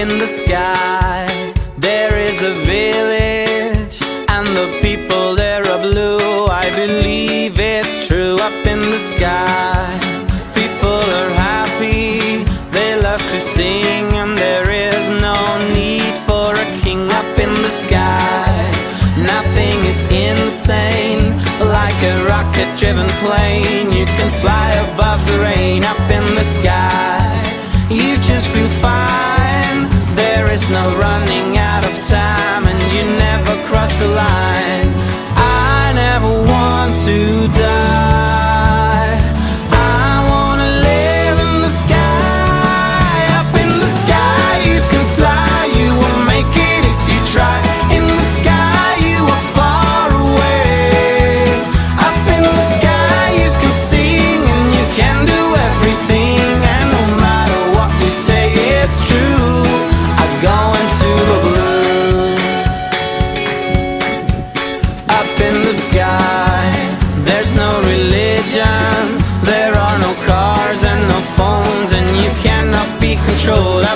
in the sky. There is a village, and the people there are blue. I believe it's true up in the sky. People are happy, they love to sing, and there is no need for a king up in the sky. Nothing is insane like a rocket driven plane. You can fly above the rain up in the sky. You just feel fine. There is no running out of time, and you never cross the line. I never want to die. control.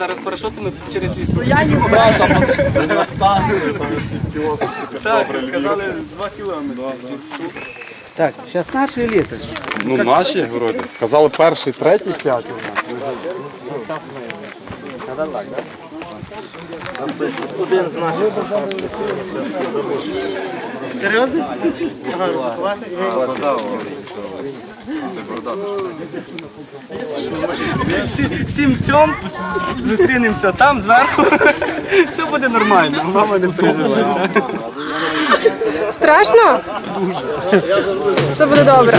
Зараз парашутами через ліс На станції, там кіоск. Так, казали 2 кілометри. Так, сейчас наши лето. Ну, наші, вроді. Казали перший, третій, п'ятий. у нас. Один з наших. Серьезно? Всі, всім цьом зустрінемося там зверху. Все буде нормально, мама не переживає. Страшно? Все буде добре.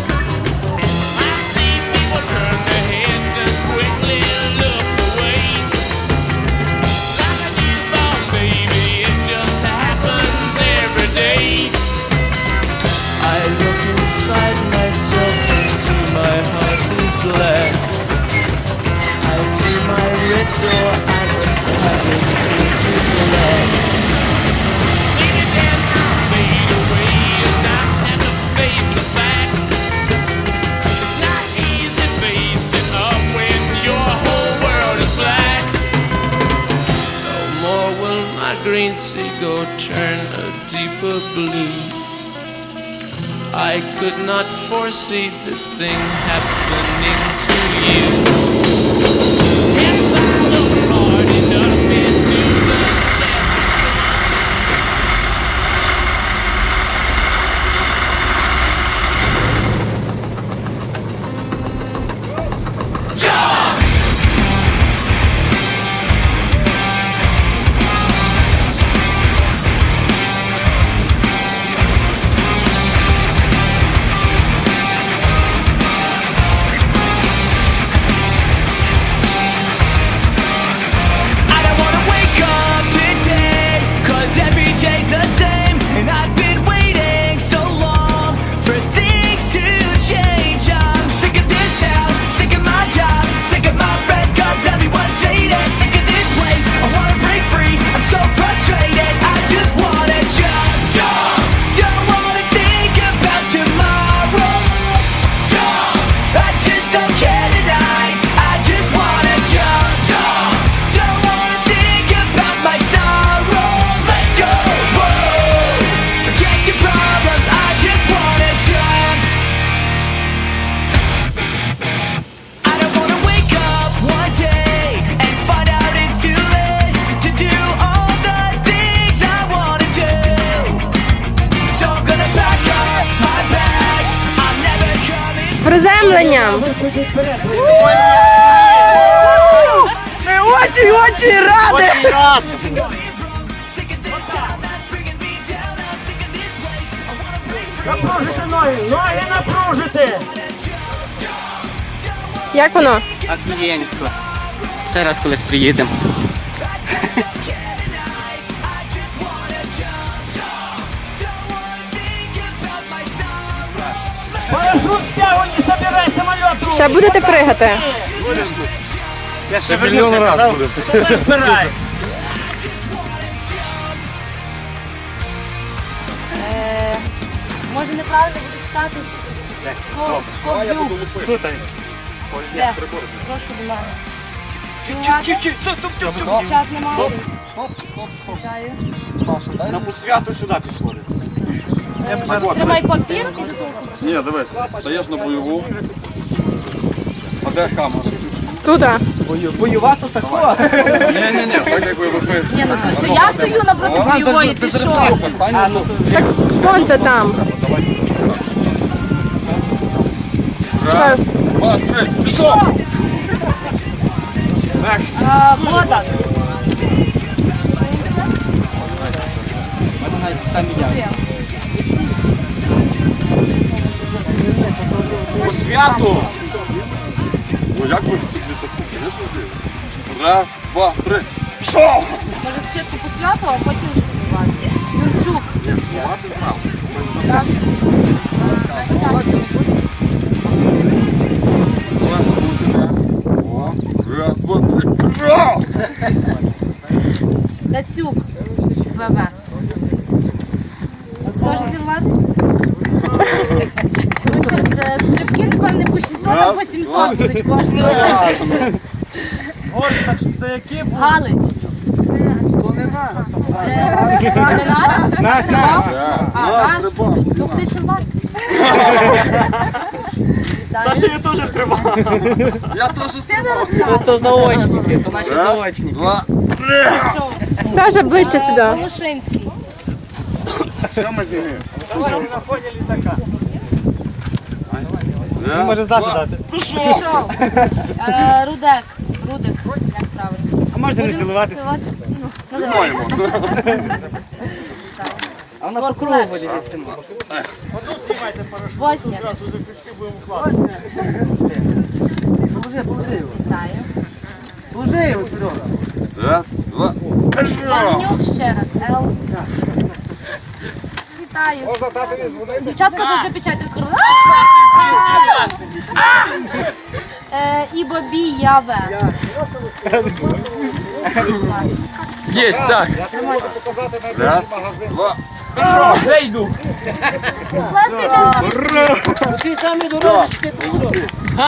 I could not foresee this thing happening I wanna break free. Напружити ноги, ноги напружити. Як воно? Офігенсько. Ще раз колись приїдемо. Ще будете пригати? Я ще мільйон разів буду. Збирай. Може неправильно буде читати Скобдюк. Де? Прошу до мене. Чувати? Чат немає. Стоп, стоп, стоп. Чаю. Саша, дай. На свято сюди підходить. Тримай папір і до того. Ні, дивись, стаєш на бойову. А де камера? Туди. Воювати такого. Ні, ні, ні, так як ви виходите. Ні, ну тут ще я стою напроти бойової, ти що? Слухай, стань тут. Сонце там. Давай. Раз, два, три. Пішов! Next. А, Богдан, По святу. Ну як ви встигли таку? Звісно, встигли. Раз, два, три. може спочатку по святу, а потім вже цілуватися. Юрчук. Ні, цілувати зразу. Раз, два, три. Дацюк. ВВ. Теж цілуватися? З- стрибки, напевне, по 600 або Раз, 700 будуть коштувати. Це які? Галич. Е, Це наш? Наш, наш. А, наш? То куди цілувати? Саша, я теж стрибав. Я теж стрибав. То заочники, то наші Раз, заочники. два. Саша ближче сюди. Волошинський. Раз, Може здати дати. Пішов. Е, Рудек. Рудик. Як правильно? А можна не цілуватися? Ну, ну, давай. А на Горку покрову легше. висимо. Возьмі. Положи, положи його. Знаю. Положи його, Серега. Раз, два. Панюк ще раз. Вітаю. Дівчатка завжди печать кру. Е, І Бобія яве. Є, так. Я два. Вже йду. Лети, Ти самі дорожчі, ти пішов.